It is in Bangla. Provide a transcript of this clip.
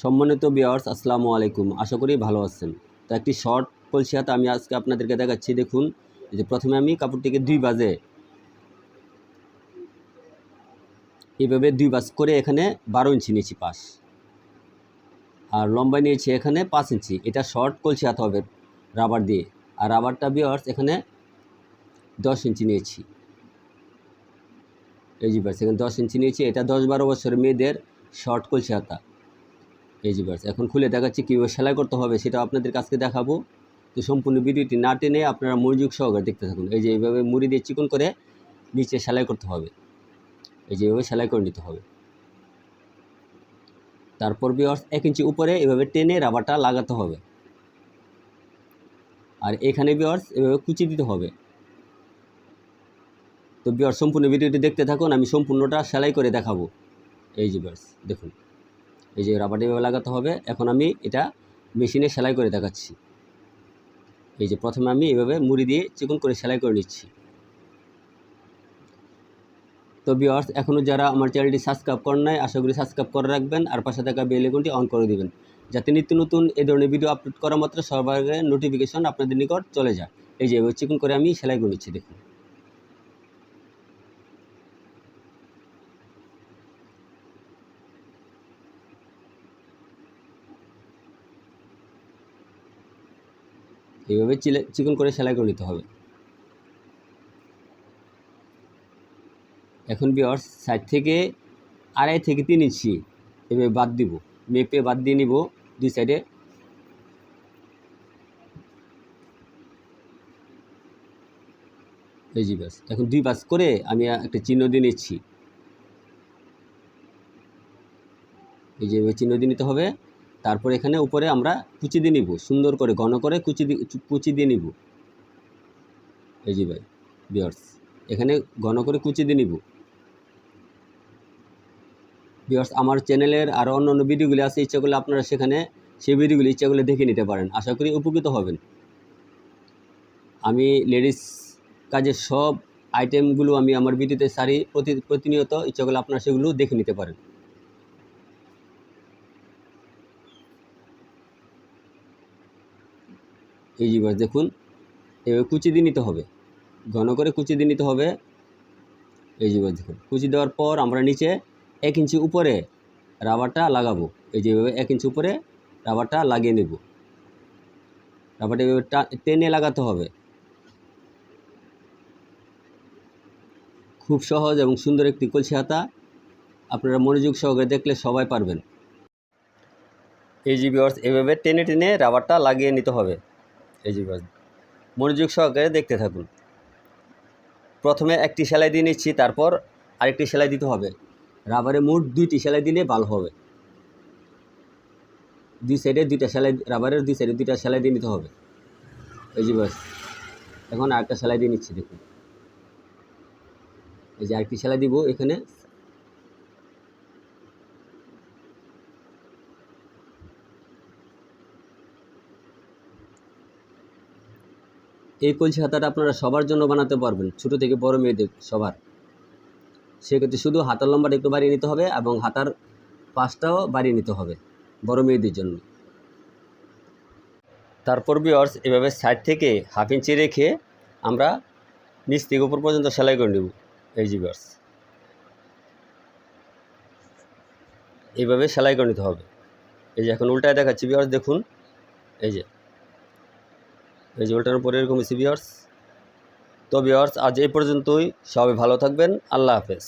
সম্মানিত বিয়ার্স আসসালামু আলাইকুম। আশা করি ভালো আছেন। তো একটি শর্ট কলসি হাতে আমি আজকে আপনাদেরকে দেখাচ্ছি। দেখুন যে প্রথমে আমি কাপড়টিকে দুই বাজে এভাবে দুই বাজ করে এখানে বারো ইঞ্চি নিয়েছি পাশ। আর লম্বা নিয়েছি এখানে পাঁচ ইঞ্চি। এটা শর্ট কলসি হাতে হবে রাবার দিয়ে। আর রাবারটা বিয়ার্স এখানে দশ ইঞ্চি নিয়েছি। এই যে বাস এখানে দশ ইঞ্চি নিয়েছি। এটা দশ বারো বছরের মেয়েদের শর্ট কলসি হাতা এই বাস এখন খুলে দেখাচ্ছি কীভাবে সেলাই করতে হবে, সেটা আপনাদের কাছকে দেখাবো। তো সম্পূর্ণ ভিডিওটি না টেনে আপনারা মনোযোগ সহকারে দেখতে থাকুন। এই যে এইভাবে মুড়ি দিয়ে চিকন করে নিচে সেলাই করতে হবে। এই যে এইভাবে সেলাই করে নিতে হবে। তারপর বিয়ার্স এক ইঞ্চি উপরে এভাবে টেনে রাবারটা লাগাতে হবে। আর এখানে বিয়ার্স এভাবে কুচি দিতে হবে। তো বিয়ার সম্পূর্ণ ভিডিওটি দেখতে থাকুন, আমি সম্পূর্ণটা সেলাই করে দেখাবো। এই যে বিয়ার্স দেখুন। এই যে রাবার এভাবে লাগাতে হবে। এখন আমি এটা মেশিনে সেলাই করে দেখাচ্ছি। এই যে প্রথমে আমি এভাবে মুড়ি দিয়ে চিকন করে সেলাই করে নিচ্ছি। তো বিয়ার্স এখনও যারা আমার চ্যানেলটি সাবস্ক্রাইব করেন নাই, আশা করি সাবস্ক্রাইব করে রাখবেন আর পাশে থাকা বেল আইকনটি অন করে দিবেন। যাতে নিত্য নতুন এই ধরনের ভিডিও আপলোড করা মাত্র সবার নোটিফিকেশন আপনাদের নিকট চলে যায়। এই যে চিকন করে আমি সেলাই করে নিচ্ছি, দেখুন। এইভাবে চিলে, চিকন করে সেলাই করে নিতে হবে। এখন বিয়ার্স সাইড থেকে আড়াই থেকে তিন ইঞ্চি এভাবে বাদ দিব। মেপে বাদ দিয়ে নিব দুই সাইডে এই বাস এখন দুই বাস করে আমি একটা চিহ্ন দিয়ে নিচ্ছি। এই যে চিহ্ন দিয়ে নিতে হবে। তারপর এখানে উপরে আমরা কুচি দিয়ে নিব, সুন্দর করে, ঘন করে কুচি কুচি দিয়ে নিব। এই যে ভাই বিয়ার্স এখানে ঘন করে কুচি দিয়ে নিব। বিয়ার্স আমার চ্যানেলের আরও অন্য অন্য ভিডিওগুলি আছে, ইচ্ছা করলে আপনারা সেখানে সেই ভিডিওগুলি ইচ্ছা করলে দেখে নিতে পারেন। আশা করি উপকৃত হবেন। আমি লেডিস কাজের সব আইটেমগুলো আমি আমার ভিডিওতে সারি, প্রতি, প্রতিনিয়ত ইচ্ছা করলে আপনারা সেগুলো দেখে নিতে পারেন। এই যে বাস, দেখুন এভাবে কুচি দিয়ে নিতে হবে। ঘন করে কুচি দিয়ে নিতে হবে। এই যে বাস, দেখুন, কুচি দেওয়ার পর আমরা নিচে এক ইঞ্চি উপরে রাবারটা লাগাবো। এই যে এভাবে এক ইঞ্চি উপরে রাবারটা লাগিয়ে নেব। রাবারটা এভাবে টেনে লাগাতে হবে। খুব সহজ এবং সুন্দর একটি কলসি হাতা আপনারা মনোযোগ সহকারে দেখলে সবাই পারবেন। এই জিবি বিয়ার্স এভাবে টেনে টেনে রাবারটা লাগিয়ে নিতে হবে। এই বিয়ার্স মনোযোগ সহকারে দেখতে থাকুন। প্রথমে একটি সেলাই দিয়ে নিচ্ছি, তারপর আরেকটি সেলাই দিতে হবে। রাবারে মোট দুইটি সেলাই দিলে ভালো হবে। দুই সাইডে দুইটা সেলাই, রাবারের দুই সাইডে দুইটা সেলাই দিয়ে নিতে হবে। এই যে এখন আরেকটা সেলাই দিয়ে নিচ্ছি, দেখুন। এই যে আরেকটি সেলাই দিব এখানে। এই কলসি হাতাটা আপনারা সবার জন্য বানাতে পারবেন, ছোটো থেকে বড় মেয়েদের সবার। সেক্ষেত্রে শুধু হাতার লম্বাটা একটু বাড়িয়ে নিতে হবে এবং হাতার পাশটাও বাড়িয়ে নিতে হবে বড় মেয়েদের জন্য। তারপর বিয়ার্স এভাবে সাইড থেকে হাফ ইঞ্চি রেখে আমরা নিচ থেকে উপর পর্যন্ত সেলাই করে নেব। এই যে বিয়ার্স এইভাবে সেলাই করে নিতে হবে। এই যে এখন উল্টায় দেখাচ্ছি বিয়ার্স দেখুন। এই যে এই উপরে এরকম ইসি বিয়ার্স তো বিয়ার্স আজ এই পর্যন্তই। সবাই ভালো থাকবেন। আল্লাহ হাফেজ।